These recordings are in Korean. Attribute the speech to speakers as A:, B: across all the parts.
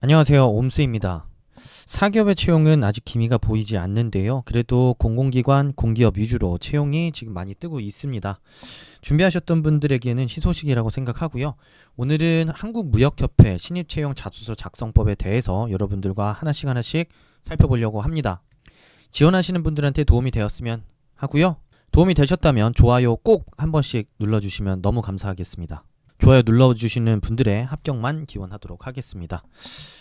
A: 안녕하세요. 옴스입니다. 사기업의 채용은 아직 기미가 보이지 않는데요. 그래도 공공기관, 공기업 위주로 채용이 지금 많이 뜨고 있습니다. 준비하셨던 분들에게는 희소식이라고 생각하고요. 오늘은 한국무역협회 신입채용 자소서 작성법에 대해서 여러분들과 하나씩 하나씩 살펴보려고 합니다. 지원하시는 분들한테 도움이 되었으면 하고요. 도움이 되셨다면 좋아요 꼭 한 번씩 눌러주시면 너무 감사하겠습니다. 좋아요 눌러주시는 분들의 합격만 기원하도록 하겠습니다.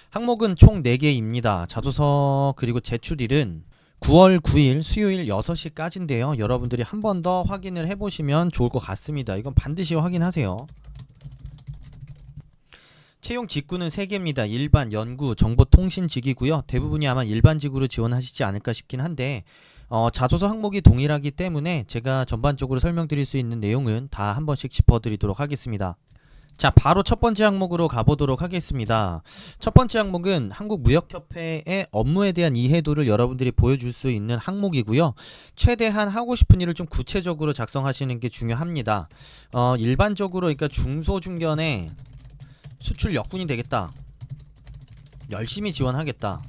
A: 항목은 총 4개입니다. 자소서 그리고 제출일은 9월 9일 수요일 6시까지인데요. 여러분들이 한 번 더 확인을 해보시면 좋을 것 같습니다. 이건 반드시 확인하세요. 채용 직구는 3개입니다. 일반, 연구, 정보통신직이고요. 대부분이 아마 일반 직으로 지원하시지 않을까 싶긴 한데 어, 자소서 항목이 동일하기 때문에 제가 전반적으로 설명드릴 수 있는 내용은 다 한 번씩 짚어드리도록 하겠습니다. 자, 바로 첫 번째 항목으로 가보도록 하겠습니다. 첫 번째 항목은 한국무역협회의 업무에 대한 이해도를 여러분들이 보여줄 수 있는 항목이고요. 최대한 하고 싶은 일을 좀 구체적으로 작성하시는 게 중요합니다. 어, 일반적으로 그러니까 중소중견에 수출 역군이 되겠다. 열심히 지원하겠다.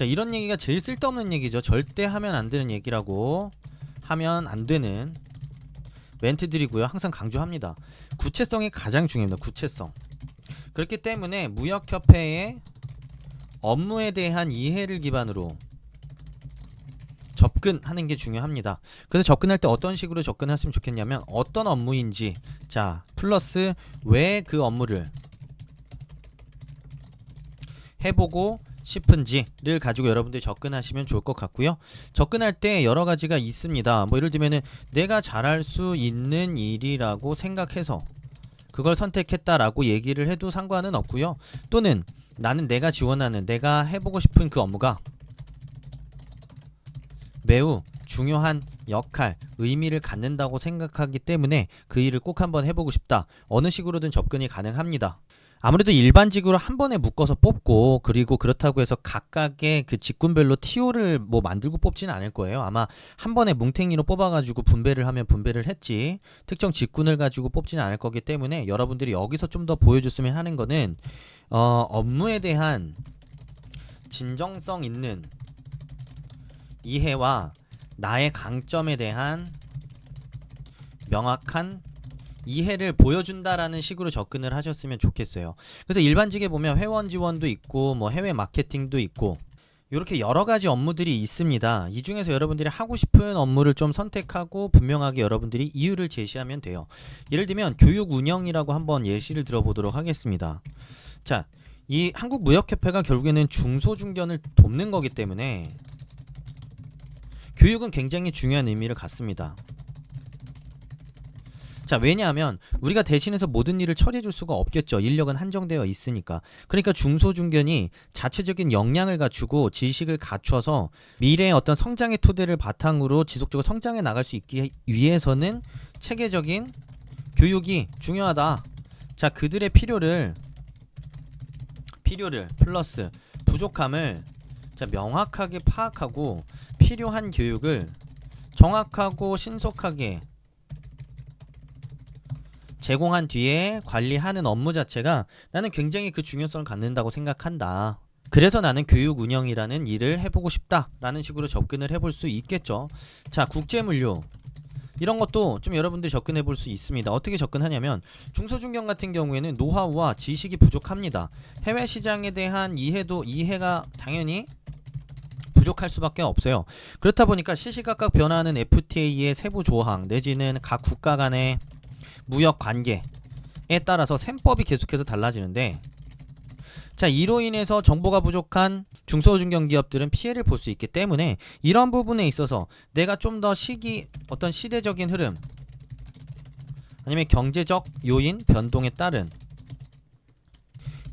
A: 자, 이런 얘기가 제일 쓸데없는 얘기죠. 절대 하면 안 되는 얘기라고 하면 안 되는 멘트들이고요. 항상 강조합니다. 구체성이 가장 중요합니다. 구체성. 그렇기 때문에 무역협회의 업무에 대한 이해를 기반으로 접근하는 게 중요합니다. 그래서 접근할 때 어떤 식으로 접근했으면 좋겠냐면 어떤 업무인지 자 플러스 왜 그 업무를 해보고 싶은지를 가지고 여러분들이 접근하시면 좋을 것 같고요. 접근할 때 여러 가지가 있습니다. 뭐 예를 들면은 내가 잘할 수 있는 일이라고 생각해서 그걸 선택했다라고 얘기를 해도 상관은 없고요. 또는 나는 내가 지원하는 내가 해보고 싶은 그 업무가 매우 중요한 역할, 의미를 갖는다고 생각하기 때문에 그 일을 꼭 한번 해보고 싶다. 어느 식으로든 접근이 가능합니다. 아무래도 일반 직으로 한 번에 묶어서 뽑고 그리고 그렇다고 해서 각각의 그 직군별로 TO를 뭐 만들고 뽑지는 않을 거예요. 아마 한 번에 뭉탱이로 뽑아가지고 분배를 하면 분배를 했지 특정 직군을 가지고 뽑지는 않을 거기 때문에 여러분들이 여기서 좀 더 보여줬으면 하는 거는 어, 업무에 대한 진정성 있는 이해와 나의 강점에 대한 명확한 이해를 보여준다라는 식으로 접근을 하셨으면 좋겠어요. 그래서 일반직에 보면 회원 지원도 있고 뭐 해외 마케팅도 있고 이렇게 여러 가지 업무들이 있습니다. 이 중에서 여러분들이 하고 싶은 업무를 좀 선택하고 분명하게 여러분들이 이유를 제시하면 돼요. 예를 들면 교육 운영이라고 한번 예시를 들어보도록 하겠습니다. 자, 이 한국무역협회가 결국에는 중소중견을 돕는 거기 때문에 교육은 굉장히 중요한 의미를 갖습니다. 자, 왜냐하면 우리가 대신해서 모든 일을 처리해 줄 수가 없겠죠. 인력은 한정되어 있으니까. 그러니까 중소중견이 자체적인 역량을 갖추고 지식을 갖춰서 미래의 어떤 성장의 토대를 바탕으로 지속적으로 성장해 나갈 수 있기 위해서는 체계적인 교육이 중요하다. 자, 그들의 필요를 필요를 플러스 부족함을 자, 명확하게 파악하고 필요한 교육을 정확하고 신속하게 제공한 뒤에 관리하는 업무 자체가 나는 굉장히 그 중요성을 갖는다고 생각한다. 그래서 나는 교육 운영이라는 일을 해보고 싶다라는 식으로 접근을 해볼 수 있겠죠. 자, 국제물류. 이런 것도 좀 여러분들이 접근해 볼 수 있습니다. 어떻게 접근하냐면 중소중견 같은 경우에는 노하우와 지식이 부족합니다. 해외 시장에 대한 이해도 이해가 당연히 부족할 수밖에 없어요. 그렇다 보니까 시시각각 변화하는 FTA의 세부 조항 내지는 각 국가 간의 무역 관계에 따라서 셈법이 계속해서 달라지는데 자 이로 인해서 정보가 부족한 중소중견 기업들은 피해를 볼 수 있기 때문에 이런 부분에 있어서 내가 좀 더 시기 어떤 시대적인 흐름 아니면 경제적 요인 변동에 따른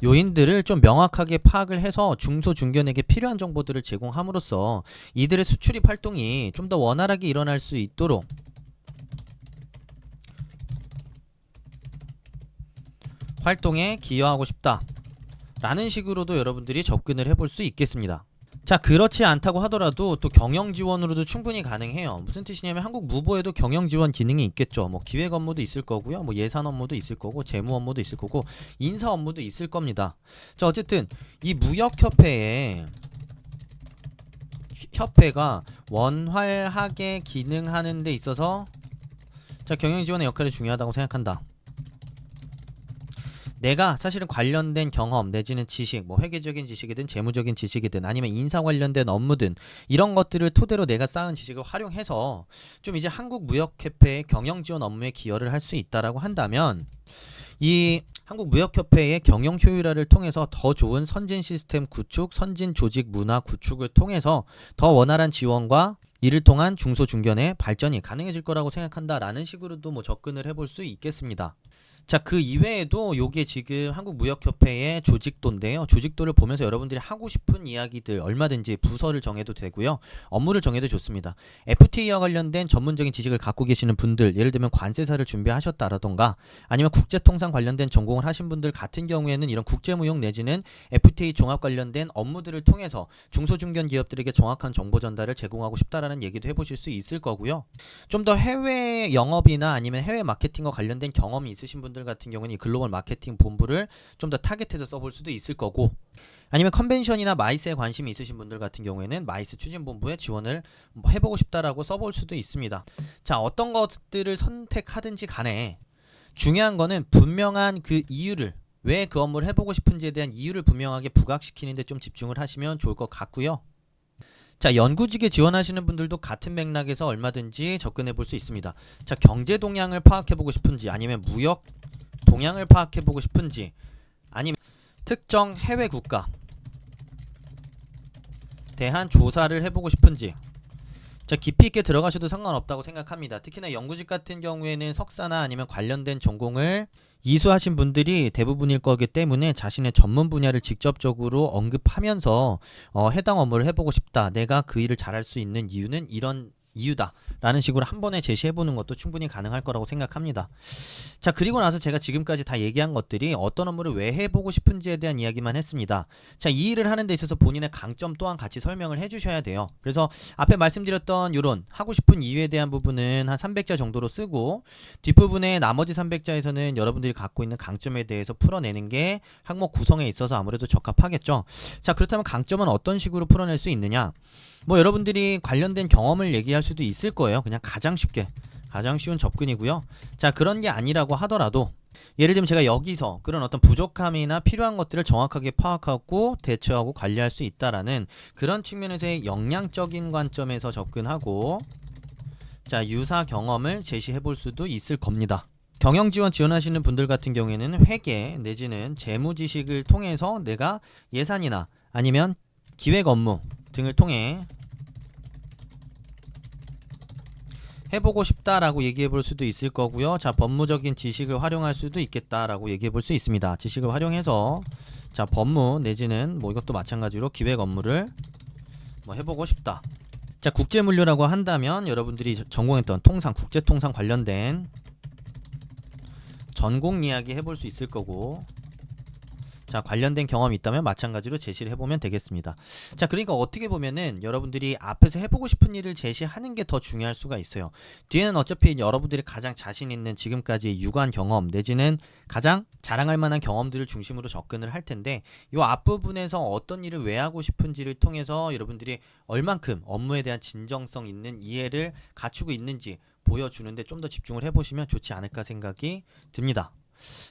A: 요인들을 좀 명확하게 파악을 해서 중소중견에게 필요한 정보들을 제공함으로써 이들의 수출입 활동이 좀 더 원활하게 일어날 수 있도록 활동에 기여하고 싶다. 라는 식으로도 여러분들이 접근을 해볼 수 있겠습니다. 자 그렇지 않다고 하더라도 또 경영 지원으로도 충분히 가능해요. 무슨 뜻이냐면 한국 무보에도 경영 지원 기능이 있겠죠. 뭐 기획 업무도 있을 거고요. 뭐 예산 업무도 있을 거고 재무 업무도 있을 거고 인사 업무도 있을 겁니다. 자 어쨌든 이 무역협회에 협회가 원활하게 기능하는 데 있어서 자 경영 지원의 역할이 중요하다고 생각한다. 내가 사실은 관련된 경험 내지는 지식, 뭐 회계적인 지식이든 재무적인 지식이든 아니면 인사 관련된 업무든 이런 것들을 토대로 내가 쌓은 지식을 활용해서 좀 이제 한국 무역협회의 경영 지원 업무에 기여를 할 수 있다라고 한다면 이 한국무역협회의 경영 효율화를 통해서 더 좋은 선진 시스템 구축, 선진 조직 문화 구축을 통해서 더 원활한 지원과 이를 통한 중소중견의 발전이 가능해질 거라고 생각한다라는 식으로도 뭐 접근을 해볼 수 있겠습니다. 자, 그 이외에도 요게 지금 한국무역협회의 조직도인데요. 조직도를 보면서 여러분들이 하고 싶은 이야기들 얼마든지 부서를 정해도 되고요. 업무를 정해도 좋습니다. FTA와 관련된 전문적인 지식을 갖고 계시는 분들, 예를 들면 관세사를 준비하셨다라던가 아니면 국제통상 관련된 전공을 하신 분들 같은 경우에는 이런 국제무역 내지는 FTA 종합 관련된 업무들을 통해서 중소중견 기업들에게 정확한 정보 전달을 제공하고 싶다라는 얘기도 해보실 수 있을 거고요. 좀 더 해외 영업이나 아니면 해외 마케팅과 관련된 경험이 있으신 분들 같은 경우는 이 글로벌 마케팅 본부를 좀 더 타겟해서 써볼 수도 있을 거고 아니면 컨벤션이나 마이스에 관심이 있으신 분들 같은 경우에는 마이스 추진본부에 지원을 뭐 해보고 싶다라고 써볼 수도 있습니다. 자 어떤 것들을 선택하든지 간에 중요한 거는 분명한 그 이유를 왜 그 업무를 해보고 싶은지에 대한 이유를 분명하게 부각시키는데 좀 집중을 하시면 좋을 것 같고요. 자, 연구직에 지원하시는 분들도 같은 맥락에서 얼마든지 접근해 볼 수 있습니다. 자, 경제 동향을 파악해 보고 싶은지 아니면 무역 동향을 파악해 보고 싶은지 아니면 특정 해외 국가 대한 조사를 해 보고 싶은지 자, 깊이 있게 들어가셔도 상관없다고 생각합니다. 특히나 연구직 같은 경우에는 석사나 아니면 관련된 전공을 이수하신 분들이 대부분일 거기 때문에 자신의 전문 분야를 직접적으로 언급하면서 어, 해당 업무를 해보고 싶다. 내가 그 일을 잘할 수 있는 이유는 이런 이유다라는 식으로 한 번에 제시해 보는 것도 충분히 가능할 거라고 생각합니다. 자, 그리고 나서 제가 지금까지 다 얘기한 것들이 어떤 업무를 왜 해보고 싶은지에 대한 이야기만 했습니다. 자, 이 일을 하는 데 있어서 본인의 강점 또한 같이 설명을 해 주셔야 돼요. 그래서 앞에 말씀드렸던 요런 하고 싶은 이유에 대한 부분은 한 300자 정도로 쓰고 뒷부분에 나머지 300자에서는 여러분들이 갖고 있는 강점에 대해서 풀어내는 게 항목 구성에 있어서 아무래도 적합하겠죠. 자, 그렇다면 강점은 어떤 식으로 풀어낼 수 있느냐? 뭐 여러분들이 관련된 경험을 얘기할 수도 있을 거예요. 그냥 가장 쉽게 가장 쉬운 접근이고요. 자 그런 게 아니라고 하더라도 예를 들면 제가 여기서 그런 어떤 부족함이나 필요한 것들을 정확하게 파악하고 대처하고 관리할 수 있다라는 그런 측면에서의 역량적인 관점에서 접근하고 자 유사 경험을 제시해 볼 수도 있을 겁니다. 경영 지원 지원하시는 분들 같은 경우에는 회계 내지는 재무 지식을 통해서 내가 예산이나 아니면 기획 업무 등을 통해 해보고 싶다라고 얘기해 볼 수도 있을 거고요. 자, 법무적인 지식을 활용할 수도 있겠다라고 얘기해 볼 수 있습니다. 지식을 활용해서 자, 법무 내지는 뭐 이것도 마찬가지로 기획 업무를 뭐 해보고 싶다. 자, 국제 물류라고 한다면 여러분들이 전공했던 통상, 국제 통상 관련된 전공 이야기 해볼 수 있을 거고 자 관련된 경험이 있다면 마찬가지로 제시를 해보면 되겠습니다. 자 그러니까 어떻게 보면은 여러분들이 앞에서 해보고 싶은 일을 제시하는 게 더 중요할 수가 있어요. 뒤에는 어차피 여러분들이 가장 자신 있는 지금까지 유관 경험 내지는 가장 자랑할 만한 경험들을 중심으로 접근을 할 텐데 이 앞부분에서 어떤 일을 왜 하고 싶은지를 통해서 여러분들이 얼만큼 업무에 대한 진정성 있는 이해를 갖추고 있는지 보여주는데 좀 더 집중을 해보시면 좋지 않을까 생각이 듭니다.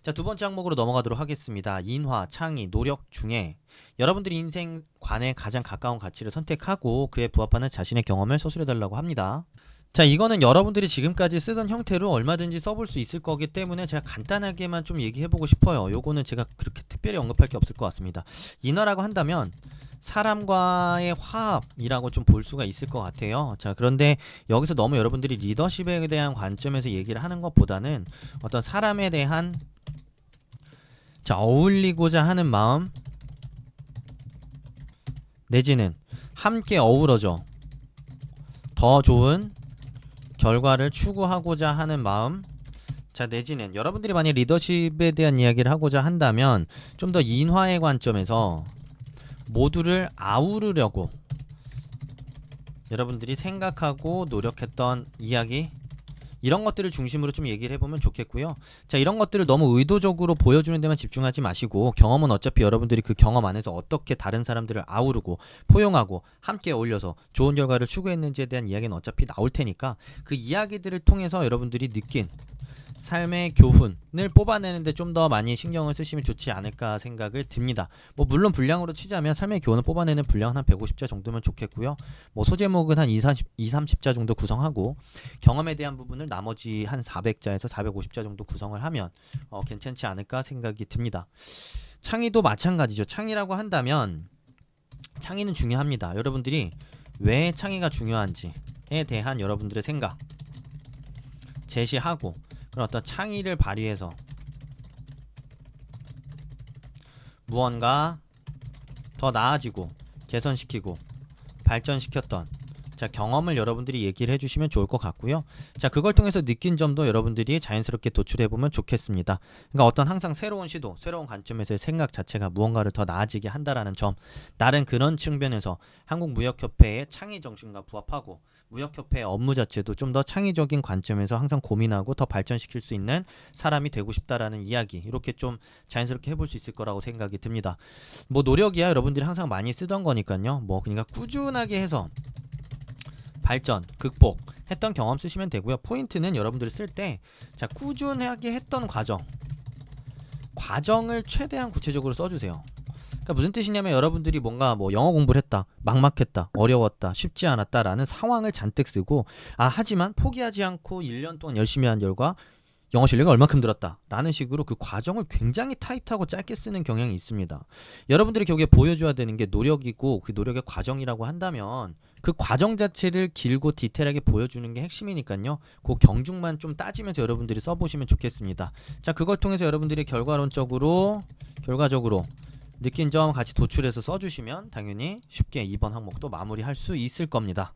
A: 자, 두 번째 항목으로 넘어가도록 하겠습니다. 인화, 창의, 노력 중에 여러분들이 인생관에 가장 가까운 가치를 선택하고 그에 부합하는 자신의 경험을 서술해 달라고 합니다. 자, 이거는 여러분들이 지금까지 쓰던 형태로 얼마든지 써볼 수 있을 거기 때문에 제가 간단하게만 좀 얘기해 보고 싶어요. 요거는 제가 그렇게 특별히 언급할 게 없을 것 같습니다. 인화라고 한다면 사람과의 화합이라고 좀 볼 수가 있을 것 같아요. 자, 그런데 여기서 너무 여러분들이 리더십에 대한 관점에서 얘기를 하는 것보다는 어떤 사람에 대한 자, 어울리고자 하는 마음 내지는 함께 어우러져 더 좋은 결과를 추구하고자 하는 마음 자 내지는 여러분들이 만약 리더십에 대한 이야기를 하고자 한다면 좀 더 인화의 관점에서 모두를 아우르려고 여러분들이 생각하고 노력했던 이야기 이런 것들을 중심으로 좀 얘기를 해보면 좋겠고요. 자 이런 것들을 너무 의도적으로 보여주는 데만 집중하지 마시고 경험은 어차피 여러분들이 그 경험 안에서 어떻게 다른 사람들을 아우르고 포용하고 함께 어울려서 좋은 결과를 추구했는지에 대한 이야기는 어차피 나올 테니까 그 이야기들을 통해서 여러분들이 느낀 삶의 교훈을 뽑아내는데 좀 더 많이 신경을 쓰시면 좋지 않을까 생각을 듭니다. 뭐 물론 분량으로 치자면 삶의 교훈을 뽑아내는 분량은 한 150자 정도면 좋겠고요. 뭐 소제목은 한 2, 30, 2 30자 정도 구성하고 경험에 대한 부분을 나머지 한 400자에서 450자 정도 구성을 하면 어, 괜찮지 않을까 생각이 듭니다. 창의도 마찬가지죠. 창의라고 한다면 창의는 중요합니다. 여러분들이 왜 창의가 중요한지에 대한 여러분들의 생각 제시하고 그런 어떤 창의를 발휘해서 무언가 더 나아지고 개선시키고 발전시켰던 자 경험을 여러분들이 얘기를 해주시면 좋을 것 같고요. 자 그걸 통해서 느낀 점도 여러분들이 자연스럽게 도출해 보면 좋겠습니다. 그러니까 어떤 항상 새로운 시도, 새로운 관점에서의 생각 자체가 무언가를 더 나아지게 한다라는 점, 다른 그런 측면에서 한국 무역협회의 창의 정신과 부합하고 무역협회의 업무 자체도 좀 더 창의적인 관점에서 항상 고민하고 더 발전시킬 수 있는 사람이 되고 싶다라는 이야기 이렇게 좀 자연스럽게 해볼 수 있을 거라고 생각이 듭니다. 뭐 노력이야 여러분들이 항상 많이 쓰던 거니까요. 뭐 그러니까 꾸준하게 해서 발전, 극복 했던 경험 쓰시면 되고요. 포인트는 여러분들이 쓸 때 자, 꾸준하게 했던 과정. 과정을 최대한 구체적으로 써 주세요. 그러니까 무슨 뜻이냐면 여러분들이 뭔가 뭐 영어 공부를 했다, 막막했다, 어려웠다, 쉽지 않았다라는 상황을 잔뜩 쓰고 아 하지만 포기하지 않고 1년 동안 열심히 한 결과 영어 실력이 얼마큼 들었다 라는 식으로 그 과정을 굉장히 타이트하고 짧게 쓰는 경향이 있습니다. 여러분들이 결국에 보여줘야 되는 게 노력이고 그 노력의 과정이라고 한다면 그 과정 자체를 길고 디테일하게 보여주는 게 핵심이니까요. 그 경중만 좀 따지면서 여러분들이 써보시면 좋겠습니다. 자, 그걸 통해서 여러분들이 결과론적으로 결과적으로 느낀 점 같이 도출해서 써주시면 당연히 쉽게 이번 항목도 마무리할 수 있을 겁니다.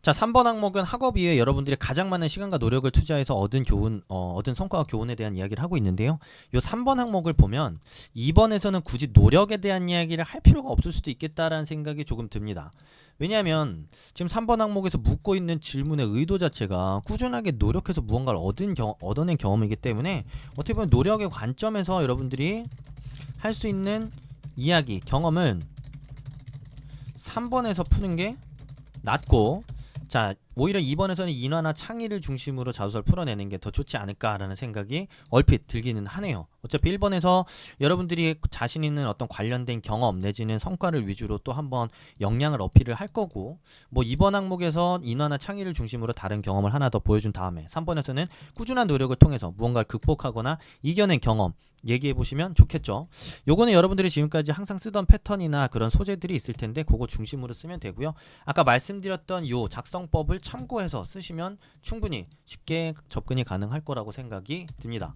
A: 자, 3번 항목은 학업 이후에 여러분들이 가장 많은 시간과 노력을 투자해서 얻은 교훈, 어, 얻은 성과와 교훈에 대한 이야기를 하고 있는데요. 요 3번 항목을 보면 2번에서는 굳이 노력에 대한 이야기를 할 필요가 없을 수도 있겠다라는 생각이 조금 듭니다. 왜냐하면 지금 3번 항목에서 묻고 있는 질문의 의도 자체가 꾸준하게 노력해서 무언가를 얻은 경, 얻어낸 경험이기 때문에 어떻게 보면 노력의 관점에서 여러분들이 할 수 있는 이야기, 경험은 3번에서 푸는 게 낫고 자 오히려 2번에서는 인화나 창의를 중심으로 자소서를 풀어내는 게 더 좋지 않을까라는 생각이 얼핏 들기는 하네요. 어차피 1번에서 여러분들이 자신 있는 어떤 관련된 경험 내지는 성과를 위주로 또 한번 역량을 어필을 할 거고 뭐 2번 항목에서 인화나 창의를 중심으로 다른 경험을 하나 더 보여준 다음에 3번에서는 꾸준한 노력을 통해서 무언가를 극복하거나 이겨낸 경험 얘기해 보시면 좋겠죠. 요거는 여러분들이 지금까지 항상 쓰던 패턴이나 그런 소재들이 있을 텐데 그거 중심으로 쓰면 되고요. 아까 말씀드렸던 요 작성법을 참고해서 쓰시면 충분히 쉽게 접근이 가능할 거라고 생각이 듭니다.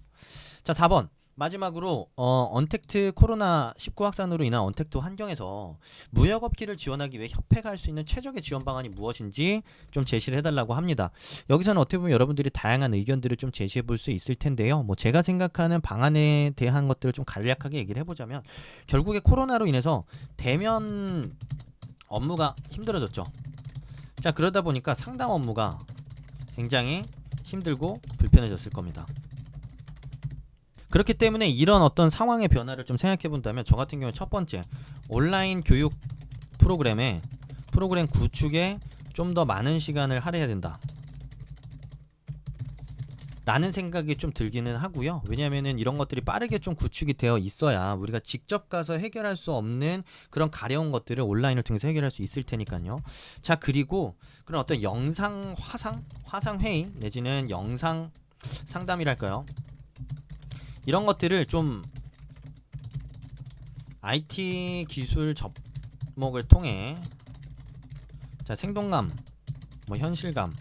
A: 자, 4번. 마지막으로 어, 언택트 코로나 19 확산으로 인한 언택트 환경에서 무역업계를 지원하기 위해 협회가 할 수 있는 최적의 지원 방안이 무엇인지 좀 제시를 해달라고 합니다. 여기서는 어떻게 보면 여러분들이 다양한 의견들을 좀 제시해 볼 수 있을 텐데요. 뭐 제가 생각하는 방안에 대한 것들을 좀 간략하게 얘기를 해보자면 결국에 코로나로 인해서 대면 업무가 힘들어졌죠. 자 그러다 보니까 상담 업무가 굉장히 힘들고 불편해졌을 겁니다. 그렇기 때문에 이런 어떤 상황의 변화를 좀 생각해 본다면 저 같은 경우는 첫 번째 온라인 교육 프로그램에 프로그램 구축에 좀 더 많은 시간을 할애해야 된다. 라는 생각이 좀 들기는 하고요. 왜냐면은 이런 것들이 빠르게 좀 구축이 되어 있어야 우리가 직접 가서 해결할 수 없는 그런 가려운 것들을 온라인을 통해서 해결할 수 있을 테니까요. 자, 그리고 그런 어떤 영상 화상 화상 회의 내지는 영상 상담이랄까요? 이런 것들을 좀 IT 기술 접목을 통해 자 생동감, 뭐 현실감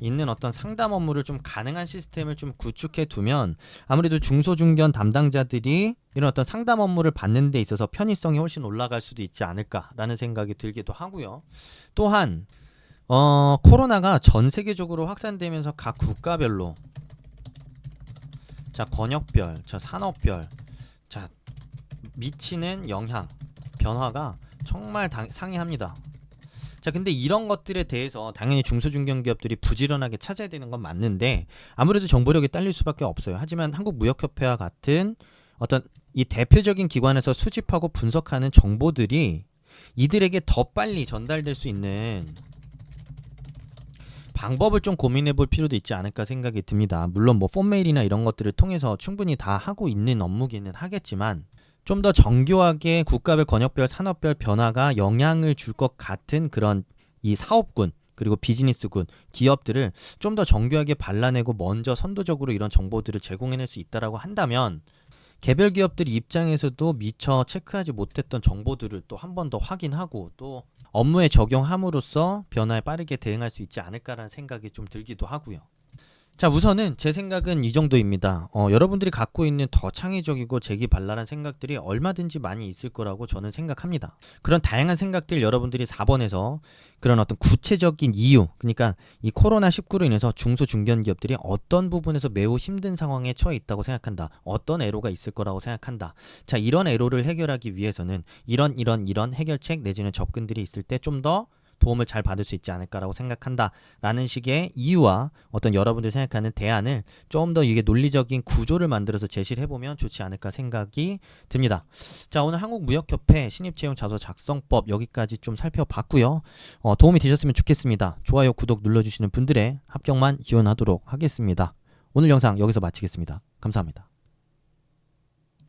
A: 있는 어떤 상담 업무를 좀 가능한 시스템을 좀 구축해 두면 아무래도 중소중견 담당자들이 이런 어떤 상담 업무를 받는 데 있어서 편의성이 훨씬 올라갈 수도 있지 않을까라는 생각이 들기도 하고요. 또한 어, 코로나가 전 세계적으로 확산되면서 각 국가별로 자 권역별, 자 산업별, 자 미치는 영향, 변화가 정말 당, 상이합니다. 자, 근데 이런 것들에 대해서 당연히 중소중견기업들이 부지런하게 찾아야 되는 건 맞는데 아무래도 정보력이 딸릴 수밖에 없어요. 하지만 한국무역협회와 같은 어떤 이 대표적인 기관에서 수집하고 분석하는 정보들이 이들에게 더 빨리 전달될 수 있는 방법을 좀 고민해 볼 필요도 있지 않을까 생각이 듭니다. 물론 뭐 폼메일이나 이런 것들을 통해서 충분히 다 하고 있는 업무기는 하겠지만 좀 더 정교하게 국가별 권역별 산업별 변화가 영향을 줄 것 같은 그런 이 사업군 그리고 비즈니스군 기업들을 좀 더 정교하게 발라내고 먼저 선도적으로 이런 정보들을 제공해낼 수 있다라고 한다면 개별 기업들 입장에서도 미처 체크하지 못했던 정보들을 또 한 번 더 확인하고 또 업무에 적용함으로써 변화에 빠르게 대응할 수 있지 않을까라는 생각이 좀 들기도 하고요. 자, 우선은 제 생각은 이 정도입니다. 어, 여러분들이 갖고 있는 더 창의적이고 재기발랄한 생각들이 얼마든지 많이 있을 거라고 저는 생각합니다. 그런 다양한 생각들 여러분들이 4번에서 그런 어떤 구체적인 이유, 그러니까 이 코로나 19로 인해서 중소 중견 기업들이 어떤 부분에서 매우 힘든 상황에 처해 있다고 생각한다. 어떤 애로가 있을 거라고 생각한다. 자, 이런 애로를 해결하기 위해서는 이런 이런 이런 해결책 내지는 접근들이 있을 때 좀더 도움을 잘 받을 수 있지 않을까라고 생각한다. 라는 식의 이유와 어떤 여러분들이 생각하는 대안을 좀 더 이게 논리적인 구조를 만들어서 제시를 해보면 좋지 않을까 생각이 듭니다. 자, 오늘 한국무역협회 신입채용 자소 작성법 여기까지 좀 살펴봤고요. 어, 도움이 되셨으면 좋겠습니다. 좋아요, 구독 눌러주시는 분들의 합격만 기원하도록 하겠습니다. 오늘 영상 여기서 마치겠습니다. 감사합니다.